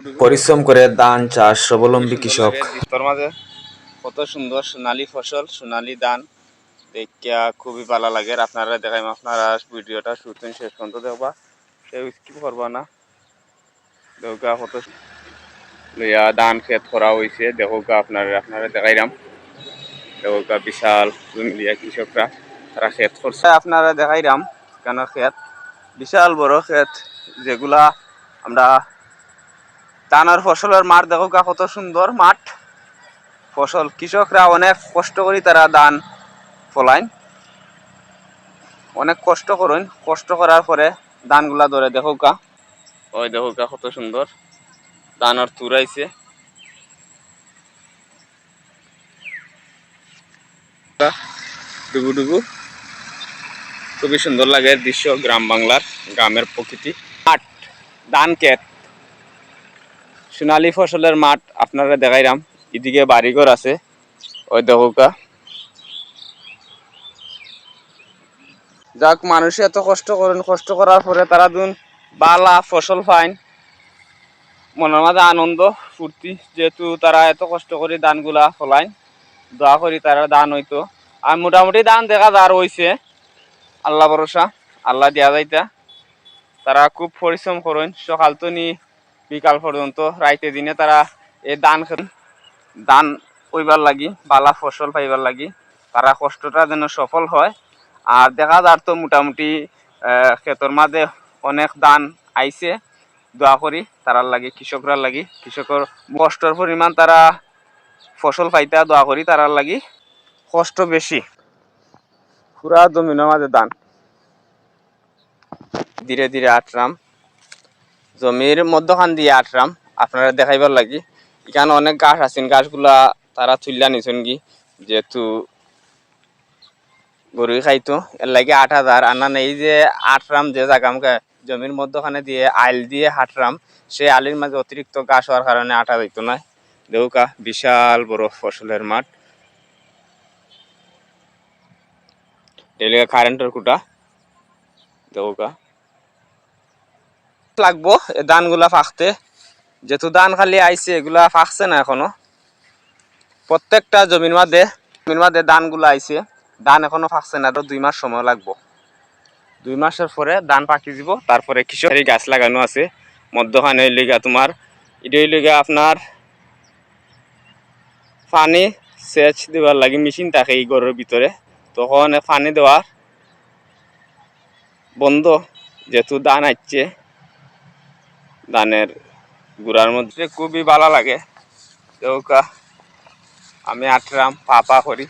পরিশ্রম করে ধান চাষ, স্বাবলম্বী কৃষক। কত সুন্দর সোনালী ফসল, সোনালী ধান। দেখিয়া খুবই ভালো লাগে। আপনারা দেখাইম, আপনারা ভিডিওটা শুটিং শেষ পর্যন্ত দেখবা। কেউ স্কিপ করবা না। দেখা কত লইয়া ধান খেত করা হয়েছে দেখোগা আপনারা আপনারা দেখাইলাম দেখোগা বিশাল জমি দিয়া কৃষকরা, তারা ক্ষেত করছে। আপনারা দেখাইলাম কেন খেত বিশাল বড় খেত যেগুলা আমরা ধানের ফসলের মাঠ দেখো গা, কত সুন্দর মাঠ। ফসল কৃষকরা অনেক কষ্ট করি তারা ধান ফলাইন। অনেক কষ্ট করেন, কষ্ট করার পরে ধানগুলা ধরে দেখো গা। ওই দেখো কা কত সুন্দর। ধানের তুরাইছে ডুবু ডুবু। খুবই সুন্দর লাগে দৃশ্য গ্রাম বাংলার, গ্রামের প্রকৃতি। মাঠ, ধান ক্ষেত। সোনালী ফসলের মাঠ আপনারা দেখাইলাম এদিকে বাড়িঘর আছে। ওই দেখুকা যাক, মানুষ এত কষ্ট করেন, কষ্ট করার পরে তারা দুন বালা ফসল পাইন। মনের মাঝে আনন্দ, ফুর্তি, যেহেতু তারা এত কষ্ট করে ধানগুলা ফলাইন। দোয়া করি তারা ধান হইতো। আর মোটামুটি ধান দেখা যার হইছে। আল্লাহ ভরসা, আল্লাহ দেয়া যাইতা। তারা খুব পরিশ্রম করেন। সকাল তো নি বিকাল পর্যন্ত, রাইতে দিনে তারা এই খেত- ধান ওইবার লাগি, বালা ফসল পাইবার লাগি। তারা কষ্টটা যেন সফল হয়। আর দেখা যার তো মোটামুটি ক্ষেতর মাঝে অনেক দান আইছে। দোয়া করি তারার লাগে, কৃষকরার লাগি। কৃষকর কষ্টর পরিমাণ তারা ফসল পাইতে দোয়া করি তারার লাগি। কষ্ট বেশি। পুরা জমিনের মাঝে দান ধীরে ধীরে আটরাম জমির মধ্যখান দিয়ে আটরাম, আপনারা দেখাইবার লাগি। এখানে অনেক গাছ আছেন, গাছগুলা তারা তুললা নিছেন কি যেহেতু গরু খাইতো। এর লাগে আট হাজার। আর না এই যে আটরাম যে জায়গা আমাকে জমির মধ্যখানে দিয়ে আইল দিয়ে হাটরাম, সেই আলির মাঝে অতিরিক্ত গাছ হওয়ার কারণে আটা যাইত না। দেউকা, বিশাল বড় ফসলের মাঠ। এলাকা কারেন্টের কুটা। দেউকা। লাগবো ধানগুলা ফাঁকতে। যেহেতু ধান খালি আইছে, এগুলা ফাঁকছে না এখনও। প্রত্যেকটা জমির মাঝে জমির মাঝে ধানগুলা আইছে। ধান এখনও ফাঁকছে না আরও দুই মাস সময় লাগবো। দুই মাসের পরে ধান পাকি দিব, তারপরে কৃষকের গাছ লাগানো আছে। মধ্যখানে লিগা তোমার এটাই লিগা আপনার পানি সেচ দেওয়ার লাগে মেশিন থাকে এই ঘরের ভিতরে। তখন পানি দেওয়ার বন্ধ, যেহেতু ধান আসছে ধানের গুড়ার মধ্যে। খুবই ভালো লাগে। চৌকা আমি আটরাম পাপা করি।